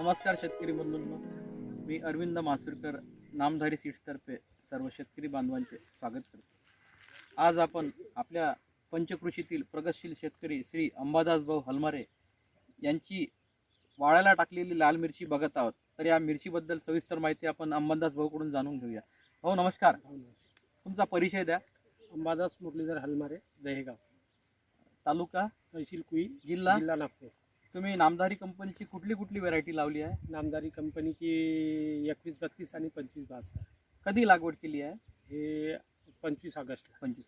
नमस्कार शेतकरी बंधूंनो. मी अरविंद मासुरकर नामधारी सीट्सतर्फे सर्व शेतकरी बांधवांचे स्वागत करतो. आज आपण आपल्या पंचकृषीतील प्रगतशील शेतकरी श्री अंबादास भाऊ हलमारे यांची वाळायला टाकलेली लाल मिरची बघत आहोत. तर या मिरचीबद्दल सविस्तर माहिती आपण अंबादास भाऊकडून जाणून घेऊया. भाऊ नमस्कार. तुमचा परिचय द्या. अंबादास मुरलीधर हलमारे दहेगाव. तालुका? तहसील कुई जिल्हा? जिल्हा नागपूर. तुम्ही नामधारी कंपनीची कुठली कुठली व्हरायटी लावली आहे? नामदारी कंपनीची एकवीस बत्तीस आणि पंचवीस बहात्तर. कधी लागवड केली आहे? हे पंचवीस ऑगस्टला पंचवीस.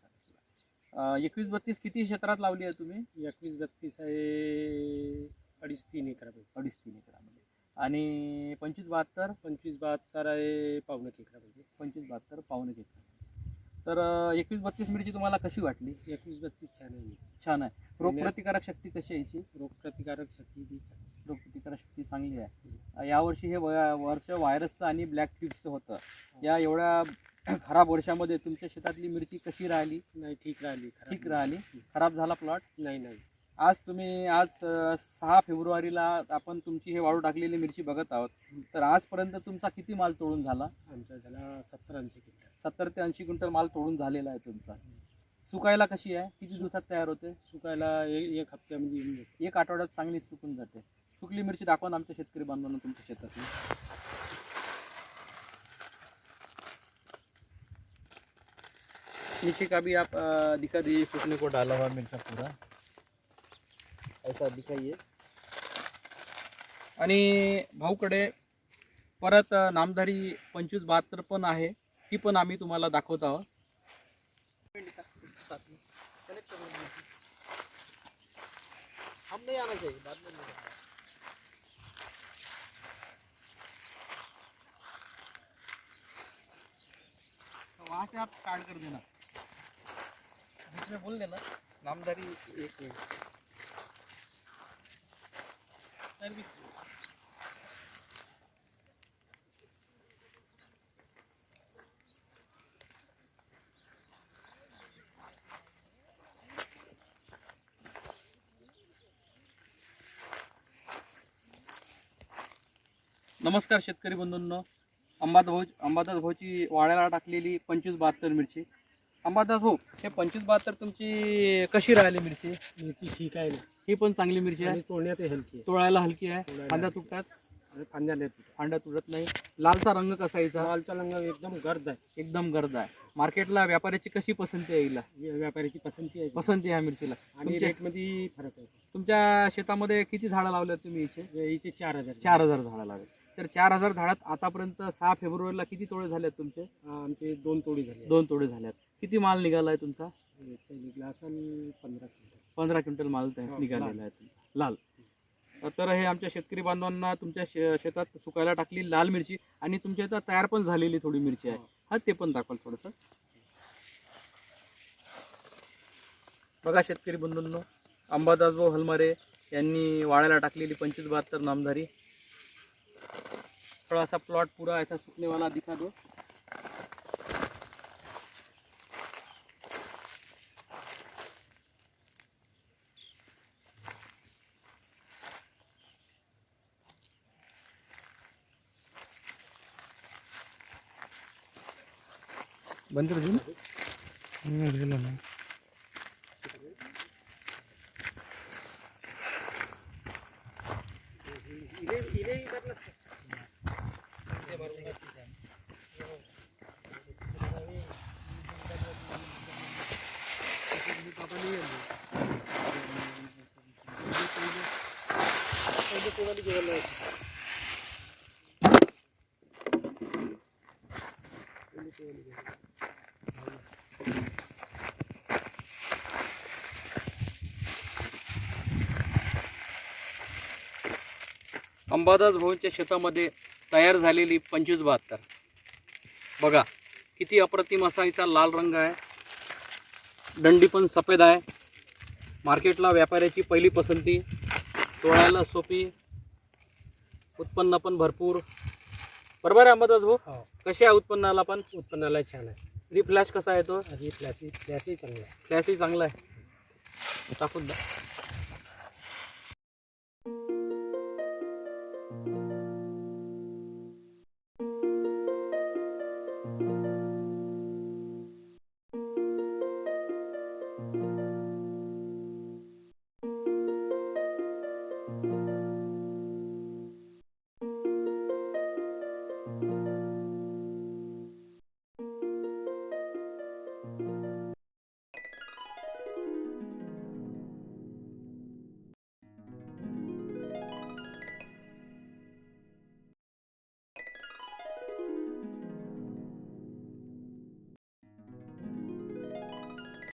अं, एकवीस बत्तीस किती क्षेत्रात लावली आहे तुम्ही? एकवीस बत्तीस आहे अडीच तीन एकरामध्ये. अडीच तीन एकरामध्ये. आणि पंचवीस बहात्तर? पंचवीस बहात्तर आहे पावणे एक एकरामध्ये. पंचवीस बहात्तर पावणे एक तर एकवीस बत्तीस मिरची तुम्हाला कशी वाटली? एकवीस बत्तीस छान आहे. छान आहे. रोगप्रतिकारक शक्ती कशी आहे याची? रोगप्रतिकारक शक्ती बी. रोगप्रतिकारक शक्ती चांगली आहे. यावर्षी हे वर्ष व्हायरसचं आणि ब्लॅक फिटचं होतं. या एवढ्या खराब वर्षामध्ये तुमच्या शेतातली मिरची कशी राहिली? नाही ठीक राहिली. ठीक. राहिली. खराब झाला प्लॉट नाही नाही. आज तुम्ही आज सहा फेब्रुवारीला आपण तुमची हे वाळू टाकलेली मिरची बघत आहोत. तर आजपर्यंत तुमचा किती माल तोडून झाला? आमचा झाला सत्तर ऐंशी क्विंटल सत्तर ते ऐंशी क्विंटल माल तोडून झालेला आहे तुमचा. सुकायला कशी आहे? किती दिवसात तयार होते? सुकायला एक एक हप्त्यामध्ये येऊन जाते. एक आठवड्यात चांगली सुकून जाते. सुकली मिरची दाखवा आमच्या शेतकरी बांधवांना तुमच्या शेतातली. नीचे का भी आप दिखा दीजिए सूखने को डाला हुआ मिर्चा पूरा. ऐसा दिखाइए. आणि भाऊकडे परत नामधारी पंचवीस बहात्तर पण आहे. ती पण आम्ही तुम्हाला दाखवत आहोत. हम नहीं आना चाहिए बाद वहाँ से आप स्टार्ट कर देना बीच में बोल देना नामधारी एक नमस्कार शेतकरी बंधूंनो. अंबादास भाऊ अंबादास भाऊची वाड्याला टाकलेली पंचवीस बहात्तर मिरची. अंबादास भाऊ हे पंचवीस बहात्तर तुमची कशी राहिली मिरची? मिरची ठीक आहे ना. ही पण चांगली मिरची आहे. आणि तोडण्यात हलकी. आहे तोडायला हलकी आहे. फांद्या हलकी. तुटतात. आणि फांद्या नाही तुटत. फांद्या तुटत नाही. लालचा रंग कसा यायचा मालचा रंग एकदम गर्द आहे. एकदम गर्द आहे. मार्केटला व्यापाऱ्याची कशी पसंती आहे हिला? व्या- व्यापाऱ्याची पसंती आहे. पसंती आहे मिरचीला. आणि तुमच्या- रेटमध्ये फरक आहे. तुमच्या शेतामध्ये किती झाडं लावले तुम्ही याचे? या- हिचे चार हजार. चार हजार झाडं लावले. तर चार हजार झाडात आतापर्यंत सहा फेब्रुवारीला किती तोडे झाले आहेत तुमचे आमचे दोन तोडी झाले. दोन तोडे झाल्यात किती माल निघालाय तुमचा? याचा निघला असेल पंधरा क्विंटल. पंधरा क्विंटल माल हो, निघालेला आहे तुमचा. लाल. तर हे आमच्या शेतकरी बांधवांना तुमच्या शे- शेतात सुकायला टाकली लाल मिरची आणि तुमच्या इथं तयार पण झालेली थोडी मिरची आहे. हो. हा ते पण दाखवाल थोडंसं. बघा शेतकरी बंधूंनो अंबादास भाऊ हलमारे यांनी वाळायला टाकलेली पंचवीस बहात्तर नामधारी. थोड़ा सा प्लॉट पूरा ऐसा सूखने वाला दिखा दो। बंद कर दूँ? अंबादास भवनच्या शेतामध्ये तयार झालेली पंचवीस बहात्तर. बघा किती अप्रतिम असा हिचा लाल रंग आहे. दंडी पण सफेद आहे. मार्केटला व्यापाऱ्याची पहिली पसंती. तोडायला सोपी उत्पन्न पण भरपूर. बरोबर आहे अंबादास भाऊ? हो. कसे आहे उत्पन्नाला पण? उत्पन्नाला छान आहे. रिफ्लॅश कसा आहे तो आधी फ्लॅशी फ्लॅशही चांगला आहे. फ्लॅशही चांगला आहे. टाकून द्या.